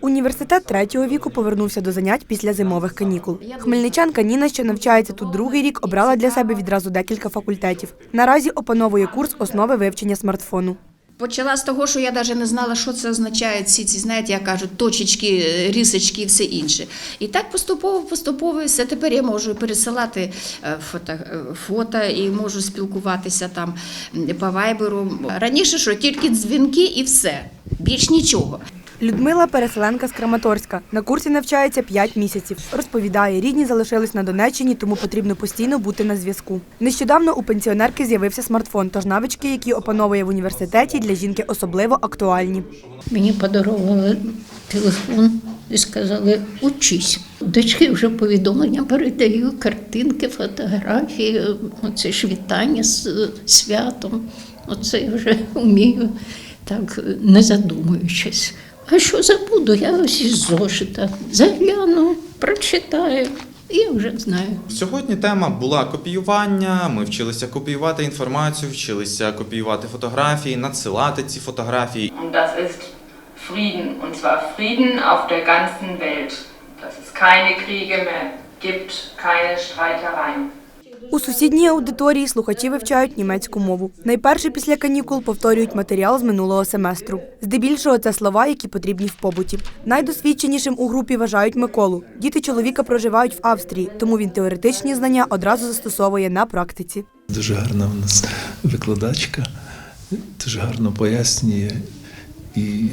Університет третього віку повернувся до занять після зимових канікул. Хмельничанка Ніна, що навчається тут другий рік, обрала для себе відразу декілька факультетів. Наразі опановує курс основи вивчення смартфону. Почала з того, що я навіть не знала, що це означає всі ці, знаєте, як кажуть, точечки, рісочки і все інше. І так поступово, поступово все. Тепер я можу пересилати е, фото, е, фото і можу спілкуватися там по вайберу. Раніше що тільки дзвінки і все, більш нічого. Людмила переселенка з Краматорська. На курсі навчається 5 місяців. Розповідає, рідні залишились на Донеччині, тому потрібно постійно бути на зв'язку. Нещодавно у пенсіонерки з'явився смартфон, тож навички, які опановує в університеті, для жінки особливо актуальні. Мені подарували телефон і сказали, учись. Дочки вже повідомлення передаю, картинки, фотографії, оце ж вітання з святом. Оце я вже вмію так, не задумуючись. А що забуду? Я ось із зошита загляну, прочитаю, і я вже знаю. Сьогодні тема була копіювання. Ми вчилися копіювати інформацію, вчилися копіювати фотографії, надсилати ці фотографії. Das ist Frieden. Und zwar Frieden auf der ganzen Welt. Dass es keine Kriege mehr gibt, keine Streitereien. У сусідній аудиторії слухачі вивчають німецьку мову. Найперше після канікул повторюють матеріал з минулого семестру. Здебільшого це слова, які потрібні в побуті. Найдосвідченішим у групі вважають Миколу. Діти чоловіка проживають в Австрії, тому він теоретичні знання одразу застосовує на практиці. Дуже гарна в нас викладачка, дуже гарно пояснює і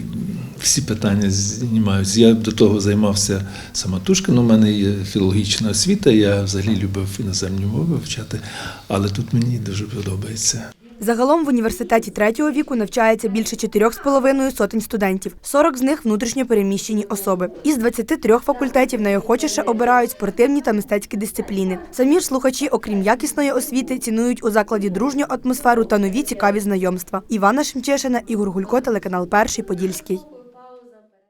всі питання знімаються. Я до того займався самотужки, але у мене є філологічна освіта, я взагалі любив іноземні мови вивчати, але тут мені дуже подобається. Загалом в університеті третього віку навчається більше 4,5 сотень студентів. 40 з них внутрішньо переміщені особи. Із 23 факультетів найохочіше обирають спортивні та мистецькі дисципліни. Самі ж слухачі, окрім якісної освіти, цінують у закладі дружню атмосферу та нові цікаві знайомства. Івана Шемчешина, Ігор Гулько, телеканал Перший Подільський.